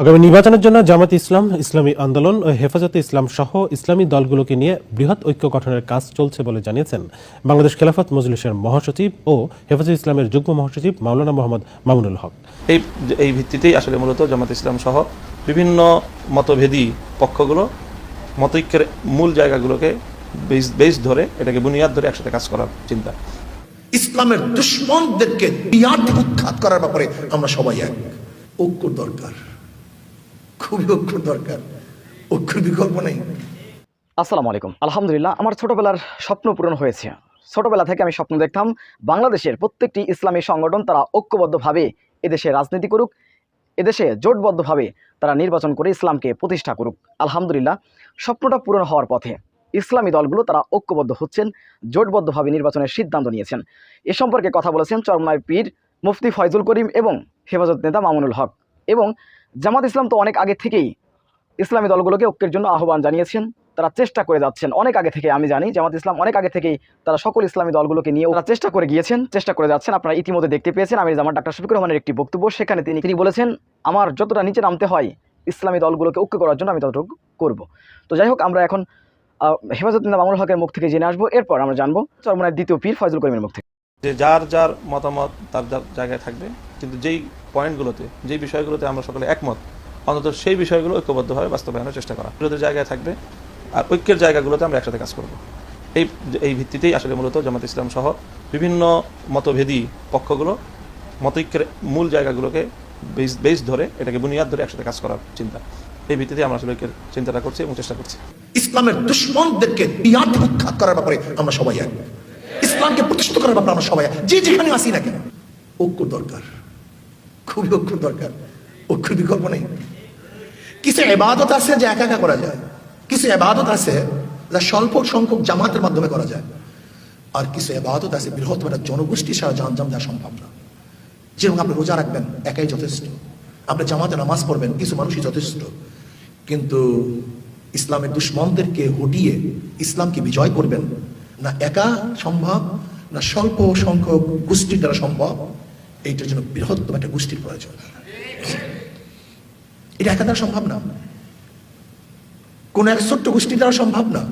আগামী নির্বাচনের জন্য জামাত ইসলাম ইসলামী আন্দোলন ও হেফাজতে ইসলাম সহ ইসলামী দলগুলোকে নিয়ে বৃহৎ ঐক্য গঠনের কাজ চলছে বলে জানিয়েছেন বাংলাদেশ খেলাফত মজলিসের মহাসচিব ও হেফাজত ইসলামের যুগ্ম মহাসচিব মাওলানা মোহাম্মদ মামুনুল হক। এই এই ভিত্তিতেই আসলে মূলত জামাত ইসলাম সহ বিভিন্ন মতভেদী পক্ষগুলো মতৈক্যের মূল জায়গাগুলোকে বেস বেস ধরে এটাকে বুনিয়াদ ধরে একসাথে কাজ করার চিন্তা। ইসলামের দুশ্মনদেরকে উৎখাত করার ব্যাপারে আমরা সবাই এক। ঐক্য দরকার। খুবই ঐক্য দরকার ঐক্যের বিকল্প নেই। আসসালামু আলাইকুম। আলহামদুলিল্লাহ, আমার ছোটবেলার স্বপ্ন পূরণ হয়েছে। ছোটবেলা থেকে আমি স্বপ্ন দেখতাম, বাংলাদেশের প্রত্যেকটি ইসলামী সংগঠন তারা ঐক্যবদ্ধভাবে এদেশে রাজনীতি করুক, এদেশে জোটবদ্ধভাবে তারা নির্বাচন করে ইসলামকে প্রতিষ্ঠা করুক। আলহামদুলিল্লাহ, স্বপ্নটা পূরণ হওয়ার পথে ইসলামী দলগুলো তারা ঐক্যবদ্ধ হচ্ছেন, জোটবদ্ধভাবে নির্বাচনের সিদ্ধান্ত নিয়েছেন। এ সম্পর্কে কথা বলেছেন চরমনায় পীর মুফতি ফয়জুল করিম এবং হেফাজত নেতা মামুনুল হক। এবং জামাত ইসলাম তো অনেক আগে থেকেই ইসলামী দলগুলোকে ঐক্যের জন্য আহ্বান জানিয়েছেন। তারা চেষ্টা করে যাচ্ছেন। অনেক আগে থেকে আমি জানি জামাত ইসলাম অনেক আগে থেকেই তারা সকল ইসলামী দলগুলোকে নিয়ে তারা চেষ্টা করে গিয়েছেন, চেষ্টা করে যাচ্ছেন। আপনারা ইতিমধ্যে দেখতে পেয়েছেন আমি জামাত ডাক্তার শফিকুর রহমানের একটি বক্তব্য। সেখানে তিনি তিনি বলেছেন, আমার যতটা নিচে নামতে হয় ইসলামী দলগুলোকে ঐক্য করার জন্য আমি ততটুকু করব। তো যাই হোক, আমরা এখন হেফাজত মামুল হকের মুখ থেকে জেনে আসব। এরপর আমরা জানব চরমনের দ্বিতীয় পীর ফয়জুল করিমের মুখ থেকে। যে যার যার মতামত তার যার জায়গায় থাকবে, কিন্তু যেই পয়েন্টগুলোতে যেই বিষয়গুলোতে আমরা সকলে একমত, অন্তত সেই বিষয়গুলো ঐক্যবদ্ধভাবে বাস্তবায়নের চেষ্টা করা। বিরোধের জায়গায় থাকবে আর ঐক্যের জায়গাগুলোতে আমরা একসাথে কাজ করব। এই এই ভিত্তিতেই আসলে মূলত জামাত ইসলাম সহ বিভিন্ন মতভেদী পক্ষগুলো মতৈক্যের মূল জায়গাগুলোকে বেস বেস ধরে এটাকে বুনিয়াদ ধরে একসাথে কাজ করার চিন্তা। এই ভিত্তিতে আমরা আসলে ঐক্যের চিন্তাটা করছি এবং চেষ্টা করছি। ইসলামের দুশ্মনদেরকে বিয়ার উৎখাত করার ব্যাপারে আমরা সবাই এক। ইসলামকে প্রতিষ্ঠিত করার ব্যাপারে আমরা সবাই যে যেখানে আসি না কেন, ঐক্য দরকার। খুবই ঐক্য দরকার। ঐক্যের বিকল্প নেই। কিছু এবাদত আছে যে একা একা করা যায়। কিছু এবাদত আছে যা স্বল্প সংখ্যক জামাতের মাধ্যমে করা যায়। আর কিছু এবাদত আছে বৃহৎ একটা জনগোষ্ঠী সারা জানজাম দেওয়া সম্ভব না। যেরকম আপনি রোজা রাখবেন, একাই যথেষ্ট। আপনি জামাতে নামাজ পড়বেন, কিছু মানুষই যথেষ্ট। কিন্তু ইসলামের দুশ্মনদেরকে হটিয়ে ইসলামকে বিজয় করবেন না একা সম্ভব, না স্বল্প সংখ্যক গোষ্ঠীর দ্বারা সম্ভব এইটার জন্য বৃহত্তম একটা গোষ্ঠীর প্রয়োজন। এটা একা দ্বারা সম্ভব না। কোন এক ছোট্ট গোষ্ঠীর দ্বারা সম্ভব না।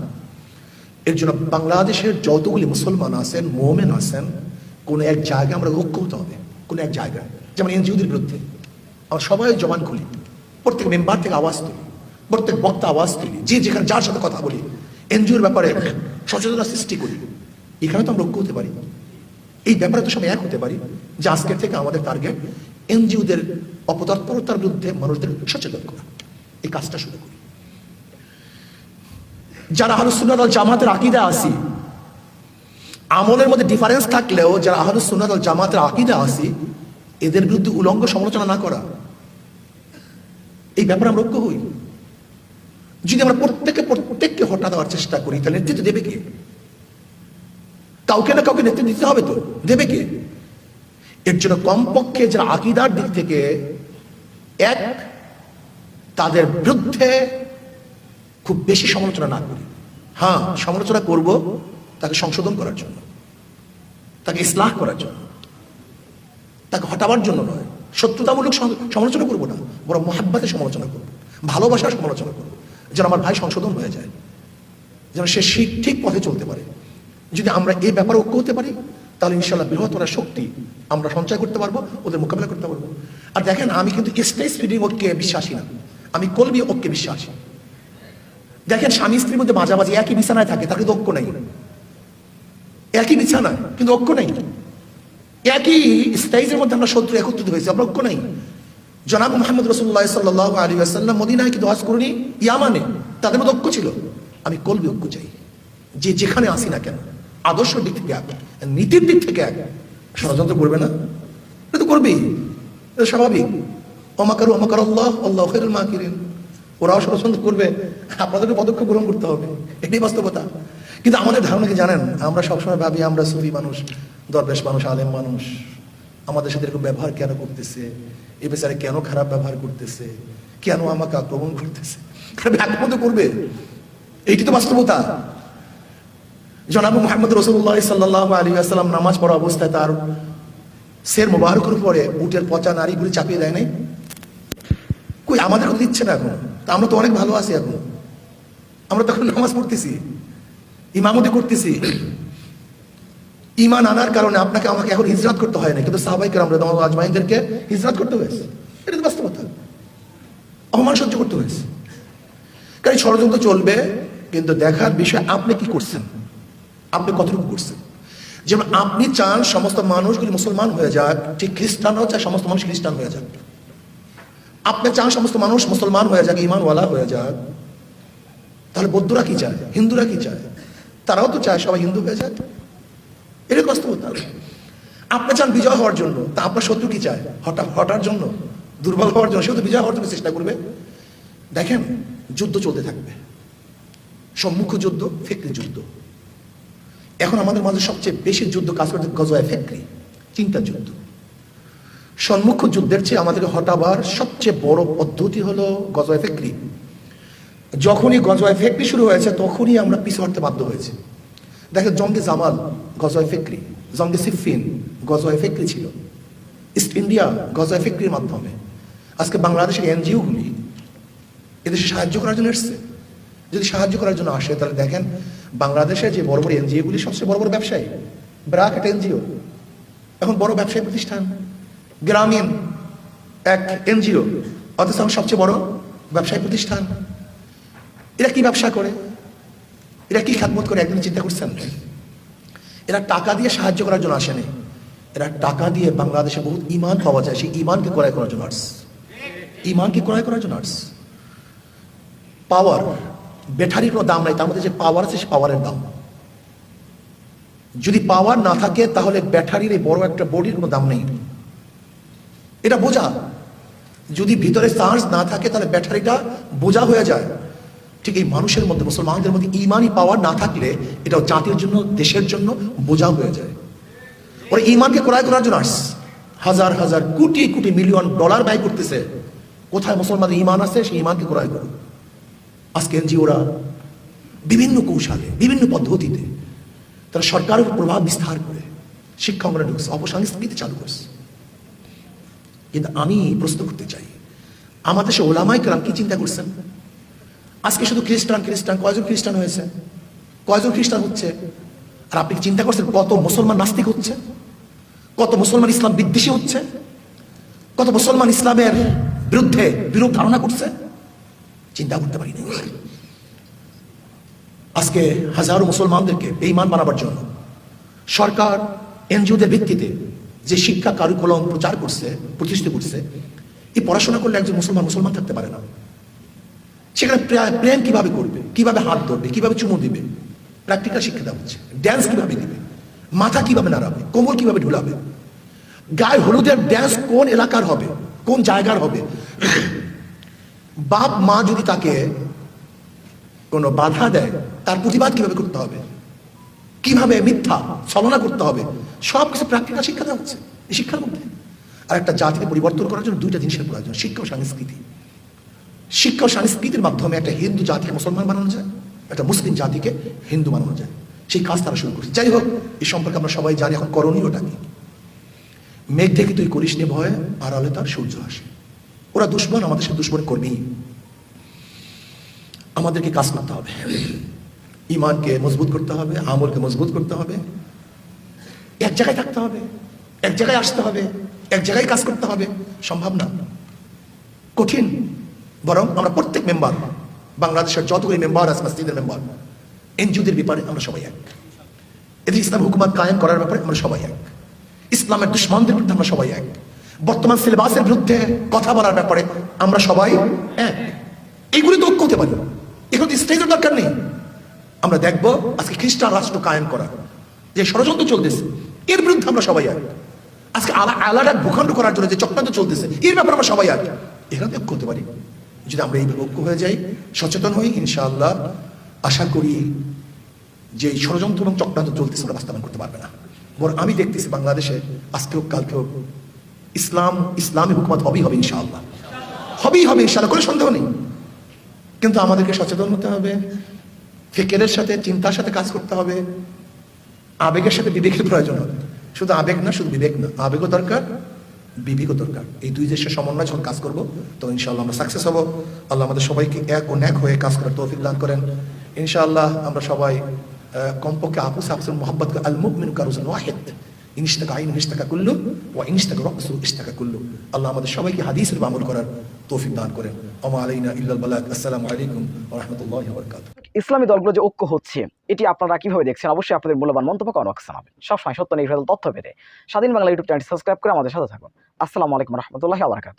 এর জন্য বাংলাদেশের যতগুলি মুসলমান আছেন, মোমেন আছেন, কোন এক জায়গায় আমরা ঐক্য হতে হবে। কোন এক জায়গায়। যেমন এনজিওদের বিরুদ্ধে। আমরা সবাই জমান খুলি। প্রত্যেক মেম্বার থেকে আওয়াজ তুলি। প্রত্যেক বক্তা আওয়াজ তুলি। যে যেখানে যার সাথে কথা বলি। এনজিওর ব্যাপারে সচেতনতা সৃষ্টি করি। এখানে তো আমরা ঐক্য হতে পারি। এই ব্যাপারে তো সবাই এক হতে পারি যে আজকের থেকে আমাদের টার্গেট এনজিওদের অপতৎপরতার বিরুদ্ধে মানুষদের সচেতন করা। এই কাজটা শুরু করি। যারা আহলুসুন্নাত জামাতের আকিদা আসি, আমলের মধ্যে ডিফারেন্স থাকলেও যারা আহলুসুন্নাত জামাতের আকিদা আসি, এদের বিরুদ্ধে উলঙ্গ সমালোচনা না করা। এই ব্যাপারে আমরা ঐক্য হই। যদি আমরা প্রত্যেকে প্রত্যেককে হটা দেওয়ার চেষ্টা করি, তাহলে নেতৃত্ব দেবে কে? কাউকে না কাউকে নেতৃত্ব দিতে হবে তো। দেবে কে? এর জন্য কমপক্ষে যারা আকিদার দিক থেকে এক, তাদের বিরুদ্ধে খুব বেশি সমালোচনা না করি। হ্যাঁ সমালোচনা করব তাকে সংশোধন করার জন্য, তাকে ইসলাহ করার জন্য, তাকে হটাবার জন্য নয়। শত্রুতামূলক সমালোচনা করব না বড় মহাব্বাতে সমালোচনা করব, ভালোবাসার সমালোচনা করব, যেন আমার ভাই সংশোধন হয়ে যায়, যেন সে ঠিক ঠিক পথে চলতে পারে। যদি আমরা এই ব্যাপারে ঐক্য হতে পারি, তাহলে ইনশাল্লাহ বৃহত্তর শক্তি আমরা সঞ্চয় করতে পারব, ওদের মোকাবিলা করতে পারব। আর দেখেন, আমি কিন্তু স্টেজ ফিডিং ঐক্যে বিশ্বাসী না। আমি কলবি ঐক্যে বিশ্বাসী। দেখেন, স্বামী স্ত্রীর মধ্যে মাঝামাঝি একই বিছানায় থাকে তাকে তো ঐক্য নেই। একই বিছানায়, কিন্তু ঐক্য নেই। একই স্টেজের মধ্যে আমরা শত্রু একত্রিত হয়েছি, আমরা ঐক্য নেই। জনাব মোহাম্মদ রসুল্লাহ সাল্লাহ আলী আসাল্লাম মদিনায় কিন্তু হজ করিনি, ইয়ামানে। তাদের মধ্যে ঐক্য ছিল। আমি কলবি ঐক্য চাই। যে যেখানে আসি না কেন। আদর্শ দিক থেকে এক নীতির দিক থেকে এক ষড়যন্ত্র করবে না? এটা তো করবেই। এটা স্বাভাবিক। অমাকারু অমাকার আল্লাহ আল্লাহ খেরুল মাকিরিন। ওরাও ষড়যন্ত্র করবে। আপনাদেরকে পদক্ষেপ গ্রহণ করতে হবে। এটাই বাস্তবতা। কিন্তু আমাদের ধারণা কি জানেন, আমরা সবসময় ভাবি আমরা সুফি মানুষ, দরবেশ মানুষ, আলেম মানুষ। আমাদের সাথে এরকম ব্যবহার কেন করতেছে? এ বেচারে কেন খারাপ ব্যবহার করতেছে? কেন আমাকে আক্রমণ করতেছে? করবে। এইটি তো বাস্তবতা। জনাব মোহাম্মদ রসুল্লাহ সাল্লাহ আলী আসসালাম নামাজ পড়া অবস্থায় তার সের মোবারকের উপরে উটের পচা নারীগুলি চাপিয়ে দেয় নাই। কই, আমাদের কথা দিচ্ছে না এখন। তা আমরা তো অনেক ভালো আছি এখন। আমরা তখন নামাজ পড়তেছি, ইমামতি করতেছি। ইমান আনার কারণে আপনাকে আমাকে এখন হিজরাত করতে হয় না কিন্তু সাহাবাইকে আমরা আজমাইনদেরকে হিজরাত করতে হয়েছে। এটা তো বাস্তবতা। অপমান সহ্য করতে হয়েছে। কারণ ষড়যন্ত্র চলবে, কিন্তু দেখার বিষয় আপনি কি করছেন? আপনি কতটুকু করছেন? যেমন আপনি চান সমস্ত মানুষগুলি মুসলমান হয়ে যাক, ঠিক খ্রিস্টানরাও চায় সমস্ত মানুষ খ্রিস্টান হয়ে যাক। আপনি চান সমস্ত মানুষ মুসলমান হয়ে যাক ইমানওয়ালা হয়ে যাক। তাহলে বৌদ্ধরা কি চায়? হিন্দুরা কি চায়? তারাও তো চায় সবাই হিন্দু হয়ে যাক। এটা বাস্তবতা আপনি চান বিজয় হওয়ার জন্য, তা আপনার শত্রু কি চায়? হঠাৎ হটার জন্য, দুর্বল হওয়ার জন্য, সে তো বিজয় হওয়ার জন্য চেষ্টা করবে। দেখেন, যুদ্ধ চলতে থাকবে। সম্মুখ যুদ্ধ ফেকরি যুদ্ধ এখন আমাদের মাঝে সবচেয়ে বেশি যুদ্ধ কাজ করতে গজওয়ায় ফ্যাক্টরি চিন্তা যুদ্ধ। সম্মুখ যুদ্ধের চেয়ে আমাদেরকে হটাবার সবচেয়ে বড় পদ্ধতি হলো গজওয়ায় ফ্যাক্টরি যখনই গজওয়ায় ফ্যাক্টরি শুরু হয়েছে, তখনই আমরা পিছু হটতে বাধ্য হয়েছে। দেখেন জঙ্গে জামাল গজওয়ায় ফেকরি, জঙ্গে সিফিন গজওয়ায় ফেকরি ছিল। ইস্ট ইন্ডিয়া গজওয়ায় ফেকরির মাধ্যমে। আজকে বাংলাদেশের এনজিওগুলি এদেশে সাহায্য করার জন্য এসছে। যদি সাহায্য করার জন্য আসে, তাহলে দেখেন বাংলাদেশের যে বড় বড় এনজিওগুলি সবচেয়ে বড় বড় ব্যবসায়ী, ব্রাক একটা এনজিও। এখন বড় ব্যবসায়ী প্রতিষ্ঠান, গ্রামীণ এক এনজিও, অথচ সবচেয়ে বড় ব্যবসায়ী প্রতিষ্ঠান। এরা কি ব্যবসা করে? এরা কি খাতমত করে? একদিন চিন্তা করছেন এরা টাকা দিয়ে সাহায্য করার জন্য আসেনি। এরা টাকা দিয়ে বাংলাদেশে বহুত ইমান পাওয়া যায়, সেই ইমানকে ক্রয় করার জন্য আসছে ইমানকে ক্রয় করার জন্য আসছে পাওয়ার ব্যাটারির কোনো দাম নাই, তার মধ্যে যে পাওয়ার আছে সে পাওয়ারের দাম। যদি পাওয়ার না থাকে, তাহলে ব্যাটারির এই বড় একটা বডির কোনো দাম নেই। এটা বোঝা। যদি ভিতরে চার্জ না থাকে, তাহলে ব্যাটারিটা বোঝা হয়ে যায়। ঠিক এই মানুষের মধ্যে, মুসলমানদের মধ্যে ইমানই পাওয়ার না থাকলে এটা জাতির জন্য, দেশের জন্য বোঝা হয়ে যায়। ওরা ইমানকে ক্রয় করার জন্য আসছে। হাজার হাজার, কোটি কোটি মিলিয়ন ডলার ব্যয় করতেছে। কোথায় মুসলমানদের ইমান আছে, সেই ইমানকে ক্রয় করুক। আজকে এনজিওরা বিভিন্ন কৌশলে, বিভিন্ন পদ্ধতিতে তারা সরকারের প্রভাব বিস্তার করে শিক্ষা অঙ্গনে ঢুকছে, অপসংস্কৃতি চালু করছে। কিন্তু আমি প্রশ্ন করতে চাই, আমাদের সে ওলামাই কালাম কি চিন্তা করছেন? আজকে শুধু খ্রিস্টান খ্রিস্টান, কয়জন খ্রিস্টান হয়েছে? কয়জন খ্রিস্টান হচ্ছে? আর আপনি চিন্তা করছেন কত মুসলমান নাস্তিক হচ্ছে? কত মুসলমান ইসলাম বিদ্বেষী হচ্ছে? কত মুসলমান ইসলামের বিরুদ্ধে বিরূপ ধারণা করছে? চিন্তা করতে পারি না আজকে হাজারো মুসলমানদেরকে বেইমান বানাবার জন্য সরকার, এনজিওদের ভিত্তিতে যে শিক্ষা কারিকুলম প্রচার করছে, প্রতিষ্ঠিত করছে, এই পড়াশোনা করলে একজন মুসলমান মুসলমান থাকতে পারে না। সেখানে প্রে- প্রেম কীভাবে করবে, কীভাবে হাত ধরবে, কীভাবে চুমু দিবে? প্র্যাকটিক্যাল শিক্ষা দেওয়া হচ্ছে। ড্যান্স কীভাবে দিবে? মাথা কীভাবে নাড়াবে? কোমর কীভাবে ঢুলাবে? গায়ে হলুদের ড্যান্স কোন এলাকার হবে, কোন জায়গার হবে? বাপ মা যদি তাকে কোনো বাধা দেয়, তার প্রতিবাদ কীভাবে করতে হবে? কীভাবে মিথ্যা, ছলনা করতে হবে? সব কিছু প্র্যাকটিক্যাল শিক্ষা দেওয়া হচ্ছে এই শিক্ষার মধ্যে। আর একটা জাতিকে পরিবর্তন করার জন্য দুইটা জিনিসের প্রয়োজন, শিক্ষা ও সংস্কৃতি। শিক্ষা ও সংস্কৃতির মাধ্যমে একটা হিন্দু জাতিকে মুসলমান বানানো যায়, একটা মুসলিম জাতিকে হিন্দু বানানো যায়। সেই কাজ তারা শুরু করছে। যাই হোক, এই সম্পর্কে আমরা সবাই জানি এখন করণীয়টা কি। মেঘ দেখে তুই করিস নি ভয় আড়ালে তার সূর্য আসে। ওরা দুশ্মন, আমাদের সাথে দুশ্মন করবেই আমাদেরকে কাজ করতে হবে। ইমানকে মজবুত করতে হবে, আমলকে মজবুত করতে হবে। এক জায়গায় থাকতে হবে, এক জায়গায় আসতে হবে, এক জায়গায় কাজ করতে হবে। সম্ভব না। কঠিন। বরং আমরা প্রত্যেক মেম্বার, বাংলাদেশের যতগুলি মেম্বার আছে, মসজিদের মেম্বার, এনজিওদের ব্যাপারে আমরা সবাই এক। এদের ইসলাম হুকুমাত কায়েম করার ব্যাপারে আমরা সবাই এক। ইসলামের দুশ্মনদের বিরুদ্ধে আমরা সবাই এক। বর্তমান সিলেবাসের বিরুদ্ধে কথা বলার ব্যাপারে আমরা সবাই হ্যাঁ এইগুলি তো ঐক্য হতে পারি এখন স্টেজের দরকার নেই। আমরা দেখব আজকে খ্রিস্টান রাষ্ট্র কায়েম করা, যে ষড়যন্ত্র চলতেছে, এর বিরুদ্ধে আমরা সবাই এক। আজকে আলা আলাদা ভূখণ্ড করার জন্য যে চক্রান্ত চলতেছে, এর ব্যাপারে আমরা সবাই এক। এখানে ঐক্য হতে পারি যদি আমরা এইভাবে ঐক্য হয়ে যাই, সচেতন হই, ইনশাআল্লাহ, আশা করি যে এই ষড়যন্ত্র এবং চক্রান্ত চলতেছে ওরা বাস্তবায়ন করতে পারবে না। বরং আমি দেখতেছি বাংলাদেশে, আজকেও, কালকেও ইসলাম, ইসলামী হুকুমত হবেই হবে ইনশাআল্লাহ। হবেই হবে ইনশাআল্লাহ, কোনো সন্দেহ নেই। কিন্তু আমাদেরকে সচেতন হতে হবে ফিকেরের সাথে, চিন্তার সাথে কাজ করতে হবে। আবেগের সাথে বিবেকের প্রয়োজন হবে। শুধু আবেগ না, শুধু বিবেক না, আবেগও দরকার, বিবেকও দরকার। এই দুই দেশের সমন্বয় যখন কাজ করব তো ইনশাআল্লাহ আমরা সাকসেস হব। আল্লাহ আমাদের সবাইকে এক ও ন্যাক হয়ে কাজ করার তৌফিক দান করেন। ইনশাআল্লাহ আমরা সবাই কমপক্ষে আপুস আপুসের মোহাম্মদ আল মুমিন কারুজন ওয়াহিদ। ইনস্তাকা আইন ইনস্তাকা কুল্লু ওয়া ইনস্তাকা রকসু ইস্তাকা কুল্লু। আল্লাহ আমাদের সবাইকে হাদিসের আমল করার তৌফিক দান করেন। ওমা আলাইনা ইল্লাল বালাক আসসালামু আলাইকুম ওয়া রাহমাতুল্লাহি ওয়া বারাকাতুহু। ইসলামী দলগুলো যে ঐক্য হচ্ছে, এটি আপনারা কীভাবে দেখছেন? অবশ্যই আপনাদের মূল্যবান মন্তব্য কমেন্ট জানাবেন। সবসময় সত্য নির্ভেদ তথ্য পেতে স্বাধীন বাংলা ইউটিউব চ্যানেল সাবস্ক্রাইব করে আমাদের সাথে থাকুন। আসসালামু আলাইকুম রহমতুল্লাহি আবরাকাত